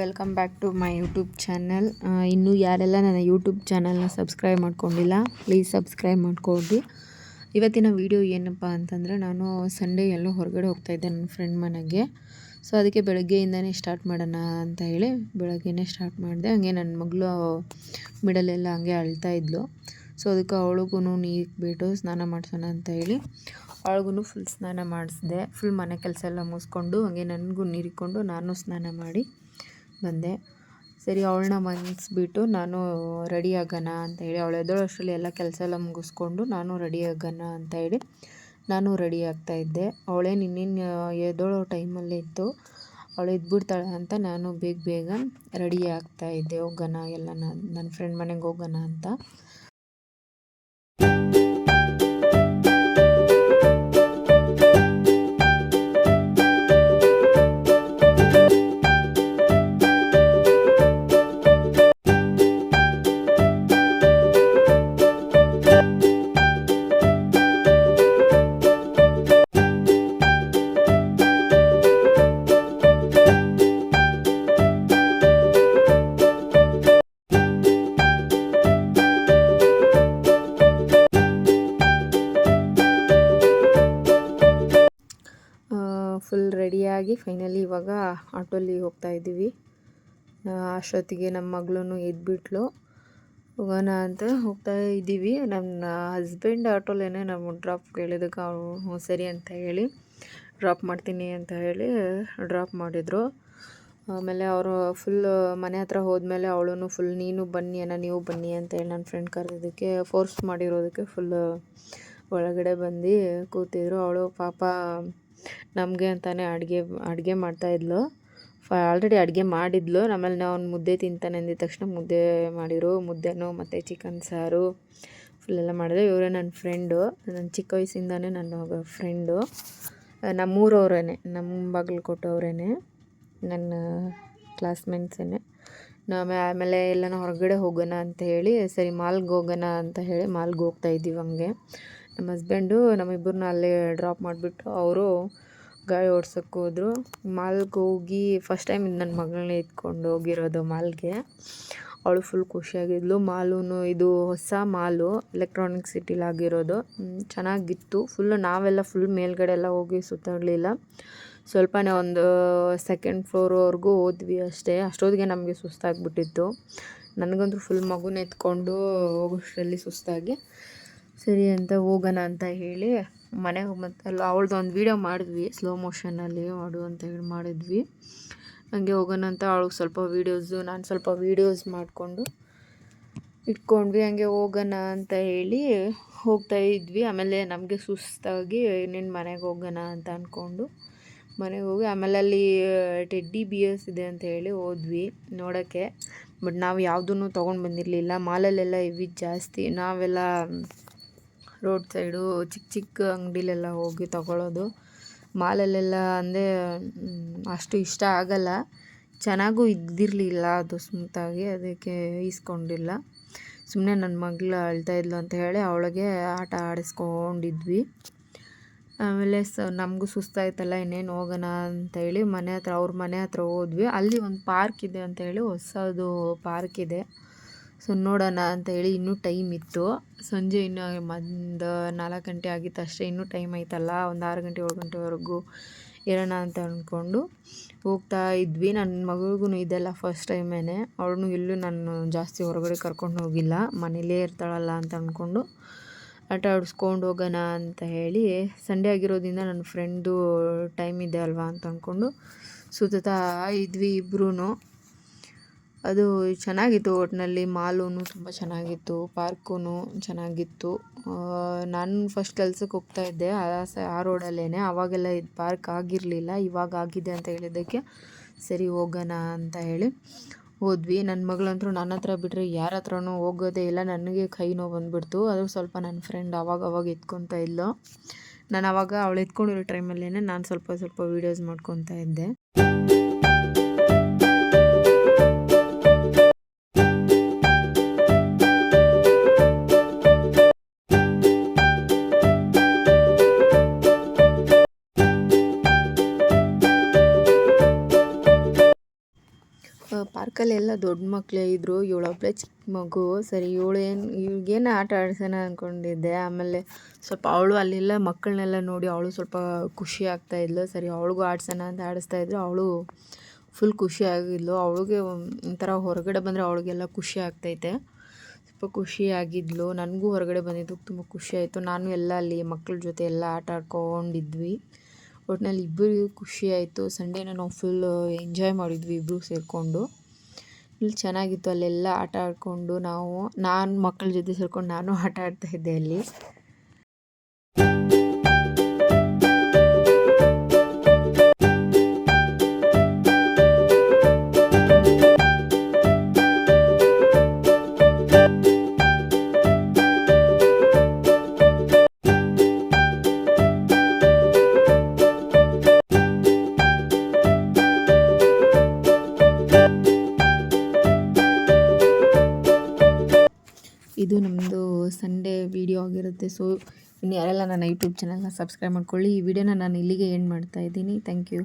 Welcome back to my YouTube channel ಇನ್ನೂ ಯಾರೆಲ್ಲ ನನ್ನ ಯೂಟ್ಯೂಬ್ ಚಾನಲ್ನ ಸಬ್ಸ್ಕ್ರೈಬ್ ಮಾಡ್ಕೊಂಡಿಲ್ಲ ಪ್ಲೀಸ್ ಸಬ್ಸ್ಕ್ರೈಬ್ ಮಾಡ್ಕೊಡಿ. ಇವತ್ತಿನ ವಿಡಿಯೋ ಏನಪ್ಪ ಅಂತಂದರೆ ನಾನು ಸಂಡೇ ಎಲ್ಲೋ ಹೊರಗಡೆ ಹೋಗ್ತಾಯಿದ್ದೆ ನನ್ನ ಫ್ರೆಂಡ್ ಮನೆಗೆ. ಸೊ ಅದಕ್ಕೆ ಬೆಳಗ್ಗೆಯಿಂದನೇ ಸ್ಟಾರ್ಟ್ ಮಾಡೋಣ ಅಂತ ಹೇಳಿ ಬೆಳಗ್ಗೆನೇ ಸ್ಟಾರ್ಟ್ ಮಾಡಿದೆ. ಹಂಗೆ ನನ್ನ ಮಗಳು ಮಿಡಲೆಲ್ಲ ಹಂಗೆ ಅಳ್ತಾ ಇದ್ಲು. ಸೊ ಅದಕ್ಕೆ ಅವಳಿಗೂ ನೀರು ಬಿಟ್ಟು ಸ್ನಾನ ಮಾಡಿಸೋಣ ಅಂತ ಹೇಳಿ ಅವಳಿಗೂ ಫುಲ್ ಸ್ನಾನ ಮಾಡಿಸಿದೆ. ಫುಲ್ ಮನೆ ಕೆಲಸ ಎಲ್ಲ ಮುಗಿಸ್ಕೊಂಡು ಹಂಗೆ ನನಗೂ ನೀರಿಕೊಂಡು ನಾನು ಸ್ನಾನ ಮಾಡಿ ಬಂದೆ. ಸರಿ, ಅವಳನ್ನ ಮನಸ್ಬಿಟ್ಟು ನಾನು ರೆಡಿ ಆಗೋಣ ಅಂತ ಹೇಳಿ, ಅವಳು ಎದ್ದೋಳಷ್ಟರಲ್ಲಿ ಎಲ್ಲ ಕೆಲಸ ಎಲ್ಲ ಮುಗಿಸ್ಕೊಂಡು ನಾನು ರೆಡಿ ಆಗೋಣ ಅಂತ ಹೇಳಿ ನಾನು ರೆಡಿ ಆಗ್ತಾ ಇದ್ದೆ. ಅವಳೇ ನಿನ್ನಿನ ಎದ್ದೋಳೋ ಟೈಮಲ್ಲಿ ಇತ್ತು, ಅವಳು ಎದ್ಬಿಡ್ತಾಳೆ ಅಂತ ನಾನು ಬೇಗ ಬೇಗ ರೆಡಿ ಆಗ್ತಾಯಿದ್ದೆ ಹೋಗೋಣ ಎಲ್ಲ ನನ್ನ ಫ್ರೆಂಡ್ ಮನೆಗೆ ಹೋಗೋಣ ಅಂತ. ರೆಡಿಯಾಗಿ ಫೈನಲಿ ಇವಾಗ ಆಟೋಲಿ ಹೋಗ್ತಾ ಇದ್ದೀವಿ. ಅಷ್ಟೊತ್ತಿಗೆ ನಮ್ಮ ಮಗಳೂ ಎದ್ಬಿಟ್ಲು. ಹೋಗೋಣ ಅಂತ ಹೋಗ್ತಾ ಇದ್ದೀವಿ. ನನ್ನ ಹಸ್ಬೆಂಡ್ ಆಟೋಲೇನೆ ನಮ್ಮ ಡ್ರಾಪ್ ಕೇಳಿದಕ್ಕೆ ಅವಳು ಸರಿ ಅಂತ ಹೇಳಿ ಡ್ರಾಪ್ ಮಾಡ್ತೀನಿ ಅಂತ ಹೇಳಿ ಡ್ರಾಪ್ ಮಾಡಿದರು. ಆಮೇಲೆ ಅವರು ಫುಲ್ ಮನೆ ಹತ್ರ ಹೋದ್ಮೇಲೆ ಅವಳೂ ಫುಲ್ ನೀನು ಬನ್ನಿ ಅಣ್ಣ, ನೀವು ಬನ್ನಿ ಅಂತ ಹೇಳಿ ನನ್ನ ಫ್ರೆಂಡ್ ಕರೆದಿದ್ದಕ್ಕೆ ಫೋರ್ಸ್ ಮಾಡಿರೋದಕ್ಕೆ ಫುಲ್ ಒಳಗಡೆ ಬಂದು ಕೂತಿದ್ರು. ಅವಳು ಪಾಪ ನಮಗೆ ಅಂತಾನೆ ಅಡುಗೆ ಅಡುಗೆ ಮಾಡ್ತಾಯಿದ್ಲು ಆಲ್ರೆಡಿ ಅಡುಗೆ ಮಾಡಿದ್ಲು. ಆಮೇಲೆ ನಾವು ಮುದ್ದೆ ತಿಂತಾನೆ ಅಂದಿದ ತಕ್ಷಣ ಮುದ್ದೆ ಮಾಡಿದರು. ಮುದ್ದೆನೂ ಮತ್ತು ಚಿಕನ್ ಸಾರು ಫುಲ್ಲೆಲ್ಲ ಮಾಡಿದ್ರು. ಇವರೇ ನನ್ನ ಫ್ರೆಂಡು ನನ್ನ ಚಿಕ್ಕ ವಯಸ್ಸಿಂದಾನೇ ನನ್ನ ಫ್ರೆಂಡು ನಮ್ಮೂರವ್ರೇ ನಮ್ಮ ಬಾಗಿಲು ಕೊಟ್ಟವ್ರೇ ನನ್ನ ಕ್ಲಾಸ್ಮೇಟ್ಸೇ ನಾವು ಆಮೇಲೆ ಎಲ್ಲನ ಹೊರಗಡೆ ಹೋಗೋಣ ಅಂತ ಹೇಳಿ, ಸರಿ ಮಾಲ್ಗೆ ಹೋಗೋಣ ಅಂತ ಹೇಳಿ ಮಾಲ್ಗೆ ಹೋಗ್ತಾ ಇದ್ದೀವಿ ಹಂಗೆ. ನಮ್ಮ ಹಸ್ಬೆಂಡು ನಮ್ಮಿಬ್ಬರನ್ನ ಅಲ್ಲೇ ಡ್ರಾಪ್ ಮಾಡಿಬಿಟ್ಟು ಅವರು ಗಾಡಿ ಓಡ್ಸೋಕ್ಕೆ ಹೋದರು. ಮಾಲ್ಗೆ ಹೋಗಿ ಫಸ್ಟ್ ಟೈಮ್ ನನ್ನ ಮಗಳನ್ನ ಎತ್ಕೊಂಡು ಹೋಗಿರೋದು ಮಾಲ್ಗೆ. ಅವಳು ಫುಲ್ ಖುಷಿಯಾಗಿದ್ಲು. ಮಾಲೂ ಇದು ಹೊಸ ಮಾಲು ಎಲೆಕ್ಟ್ರಾನಿಕ್ ಸಿಟಿಲಾಗಿರೋದು ಚೆನ್ನಾಗಿತ್ತು. ಫುಲ್ಲು ನಾವೆಲ್ಲ ಫುಲ್ ಮೇಲ್ಗಡೆ ಎಲ್ಲ ಹೋಗಿ ಸುತ್ತಾಡಲಿಲ್ಲ. ಸ್ವಲ್ಪನೇ ಒಂದು ಸೆಕೆಂಡ್ ಫ್ಲೋರ್ವರೆಗೂ ಹೋದ್ವಿ ಅಷ್ಟೇ. ಅಷ್ಟೊತ್ತಿಗೆ ನಮಗೆ ಸುಸ್ತಾಗಿಬಿಟ್ಟಿತ್ತು. ನನಗಂತೂ ಫುಲ್ ಮಗುನ ಎತ್ಕೊಂಡು ಹೋಗೋಷ್ಟರಲ್ಲಿ ಸುಸ್ತಾಗಿ ಸರಿ ಅಂತ ಹೋಗೋಣ ಅಂತ ಹೇಳಿ ಮನೆಗೆ ಮತ್ತೆ ಅಲ್ಲ ಅವಳ್ದು ಒಂದು ವೀಡಿಯೋ ಮಾಡಿದ್ವಿ ಸ್ಲೋ ಮೋಷನಲ್ಲಿ ಮಾಡು ಅಂತ ಹೇಳಿ ಮಾಡಿದ್ವಿ. ಹಂಗೆ ಹೋಗೋಣ ಅಂತ ಅವಳಿಗೆ ಸ್ವಲ್ಪ ವೀಡಿಯೋಸು ನಾನು ಸ್ವಲ್ಪ ವೀಡಿಯೋಸ್ ಮಾಡಿಕೊಂಡು ಇಟ್ಕೊಂಡ್ವಿ. ಹಂಗೆ ಹೋಗೋಣ ಅಂತ ಹೇಳಿ ಹೋಗ್ತಾ ಇದ್ವಿ. ಆಮೇಲೆ ನಮಗೆ ಸುಸ್ತಾಗಿ ನಿನ್ನ ಮನೆಗೆ ಹೋಗೋಣ ಅಂತ ಅಂದ್ಕೊಂಡು ಮನೆಗೆ ಹೋಗಿ ಆಮೇಲೆ ಅಲ್ಲಿ ಟೆಡ್ಡಿ ಬಿಯರ್ಸ್ ಇದೆ ಅಂತ ಹೇಳಿ ಹೋದ್ವಿ ನೋಡೋಕ್ಕೆ. ಬಟ್ ನಾವು ಯಾವುದನ್ನು ತೊಗೊಂಡು ಬಂದಿರಲಿಲ್ಲ. ಮಾಲಲ್ಲೆಲ್ಲ ಇವಿ ಜಾಸ್ತಿ. ನಾವೆಲ್ಲ ರೋಡ್ ಸೈಡು ಚಿಕ್ಕ ಚಿಕ್ಕ ಅಂಗಡಿಲೆಲ್ಲ ಹೋಗಿ ತಗೊಳ್ಳೋದು ಮಾಲಲ್ಲೆಲ್ಲ ಅಂದರೆ ಅಷ್ಟು ಇಷ್ಟ ಆಗಲ್ಲ. ಚೆನ್ನಾಗೂ ಇದ್ದಿರಲಿಲ್ಲ ಅದು ಸ್ಮೂತಾಗಿ, ಅದಕ್ಕೆ ಈಸ್ಕೊಂಡಿಲ್ಲ. ಸುಮ್ಮನೆ ನನ್ನ ಮಗಳು ಅಳ್ತಾ ಇದ್ಲು ಅಂತ ಹೇಳಿ ಅವಳಿಗೆ ಆಟ ಆಡಿಸ್ಕೊಂಡಿದ್ವಿ. ಆಮೇಲೆ ಸ, ನಮಗೂ ಸುಸ್ತಾಯ್ತಲ್ಲ, ಇನ್ನೇನು ಹೋಗೋಣ ಅಂತ ಹೇಳಿ ಮನೆ ಹತ್ರ, ಅವ್ರ ಮನೆ ಹತ್ರ ಹೋದ್ವಿ. ಅಲ್ಲಿ ಒಂದು ಪಾರ್ಕ್ ಇದೆ ಅಂತ ಹೇಳಿ ಹೊಸದು ಪಾರ್ಕ್ ಇದೆ. ಸೊ ನೋಡೋಣ ಅಂತ ಹೇಳಿ ಇನ್ನೂ ಟೈಮ್ ಇತ್ತು. ಸಂಜೆ ಇನ್ನು ಒಂದು ನಾಲ್ಕು ಗಂಟೆ ಆಗಿತ್ತು ಅಷ್ಟೇ. ಇನ್ನೂ ಟೈಮ್ ಐತಲ್ಲ ಒಂದು ಆರು ಗಂಟೆ, ಏಳು ಗಂಟೆವರೆಗೂ ಇರೋಣ ಅಂತ ಅಂದ್ಕೊಂಡು ಹೋಗ್ತಾ ಇದ್ವಿ. ನನ್ನ ಮಗಳಿಗೂ ಇದೆಲ್ಲ ಫಸ್ಟ್ ಟೈಮೇನೆ ಅವಳನ್ನು ಎಲ್ಲೂ ನಾನು ಜಾಸ್ತಿ ಹೊರಗಡೆ ಕರ್ಕೊಂಡು ಹೋಗಿಲ್ಲ. ಮನೇಲೇ ಇರ್ತಾಳಲ್ಲ ಅಂತ ಅಂದ್ಕೊಂಡು ಆಟ ಆಡಿಸ್ಕೊಂಡು ಹೋಗೋಣ ಅಂತ ಹೇಳಿ ಸಂಡೇ ಆಗಿರೋದ್ರಿಂದ ನನ್ನ ಫ್ರೆಂಡು ಟೈಮ್ ಇದೆ ಅಲ್ವಾ ಅಂತ ಅಂದ್ಕೊಂಡು ಸುತ್ತಾ ಇದ್ವಿ ಇಬ್ಬರೂ ಅದು ಚೆನ್ನಾಗಿತ್ತು ಒಟ್ಟಿನಲ್ಲಿ ಮಾಲೂ ತುಂಬ ಚೆನ್ನಾಗಿತ್ತು ಪಾರ್ಕೂ ಚೆನ್ನಾಗಿತ್ತು. ನಾನು ಫಸ್ಟ್ ಕೆಲ್ಸಕ್ಕೆ ಹೋಗ್ತಾ ಇದ್ದೆ, ಆ, ಸ, ಆ ರೋಡಲ್ಲೇ ಆವಾಗೆಲ್ಲ ಇದು ಪಾರ್ಕ್ ಆಗಿರಲಿಲ್ಲ, ಇವಾಗ ಆಗಿದೆ ಅಂತ ಹೇಳಿದ್ದಕ್ಕೆ ಸರಿ ಹೋಗೋಣ ಅಂತ ಹೇಳಿ ಹೋದ್ವಿ. ನನ್ನ ಮಗಳಂತೂ ನನ್ನ ಹತ್ರ ಬಿಟ್ಟರೆ ಯಾರ ಹತ್ರನೂ ಹೋಗೋದೇ ಇಲ್ಲ. ನನಗೆ ಕೈ ನೋವು ಬಂದುಬಿಡ್ತು. ಅದು ಸ್ವಲ್ಪ ನನ್ನ ಫ್ರೆಂಡ್ ಅವಾಗ ಅವಾಗ ಎತ್ಕೊತಾ ಇದ್ಲು. ನಾನು ಅವಾಗ ಅವಳು ಎತ್ಕೊಂಡಿರೋ ಟೈಮಲ್ಲೇ ನಾನು ಸ್ವಲ್ಪ ಸ್ವಲ್ಪ ವೀಡಿಯೋಸ್ ಮಾಡ್ಕೊತಾ ಇದ್ದೆ. ಪಾರ್ಕಲ್ಲಿ ಎಲ್ಲ ದೊಡ್ಡ ಮಕ್ಕಳೇ ಇದ್ದರು ಇವಳೊಬ್ಬಳೇ ಚಿಕ್ಕ ಮಗು. ಸರಿ, ಇವಳು ಏನು ಇವ್ಳಿಗೇನು ಆಟ ಆಡಿಸೋಣ ಅಂದ್ಕೊಂಡಿದ್ದೆ ಆಮೇಲೆ ಸ್ವಲ್ಪ ಅವಳು ಅಲ್ಲೆಲ್ಲ ಮಕ್ಕಳನ್ನೆಲ್ಲ ನೋಡಿ ಅವಳು ಸ್ವಲ್ಪ ಖುಷಿ ಆಗ್ತಾ ಇದ್ಲು. ಸರಿ, ಅವಳಿಗೂ ಆಡಿಸೋಣ ಅಂತ ಆಡಿಸ್ತಾ ಇದ್ರು. ಅವಳು ಫುಲ್ ಖುಷಿ ಆಗಿದ್ಲು. ಅವಳಿಗೆ ಒಂಥರ ಹೊರಗಡೆ ಬಂದರೆ ಅವಳಿಗೆಲ್ಲ ಖುಷಿ ಆಗ್ತೈತೆ. ಸ್ವಲ್ಪ ಖುಷಿಯಾಗಿದ್ಲು ನನಗೂ ಹೊರಗಡೆ ಬಂದಿದ್ದಕ್ಕೆ ತುಂಬ ಖುಷಿ ಆಯಿತು. ನಾನು ಎಲ್ಲ ಅಲ್ಲಿ ಮಕ್ಕಳ ಜೊತೆ ಎಲ್ಲ ಆಟ ಆಡ್ಕೊಂಡಿದ್ವಿ. ಒಟ್ಟಿನಲ್ಲಿ ಇಬ್ಬರಿಗೂ ಖುಷಿ ಆಯಿತು. ಸಂಡೇನ ನಾವು ಫುಲ್ ಎಂಜಾಯ್ ಮಾಡಿದ್ವಿ ಇಬ್ಬರು ಸೇರಿಕೊಂಡು. ಇಲ್ಲಿ ಚೆನ್ನಾಗಿತ್ತು ಅಲ್ಲೆಲ್ಲ ಆಟ ಆಡಿಕೊಂಡು ನಾವು, ನಾನು ಮಕ್ಕಳ ಜೊತೆ ಸೇರ್ಕೊಂಡು ನಾನು ಆಟ ಆಡ್ತಾ ಇದ್ದೆ ಅಲ್ಲಿ. ಇದು ನಮ್ಮದು ಸಂಡೇ ವಿಡಿಯೋ ಆಗಿರುತ್ತೆ. ಸೊ ಇನ್ನು ಯಾರೆಲ್ಲ ನನ್ನ ಯೂಟ್ಯೂಬ್ ಚಾನಲ್ನ ಸಬ್ಸ್ಕ್ರೈಬ್ ಮಾಡ್ಕೊಳ್ಳಿ, ಈ ವಿಡಿಯೋನ ನಾನು ಇಲ್ಲಿಗೆ ಎಂಡ್ ಮಾಡ್ತಾ ಇದ್ದೀನಿ. Thank you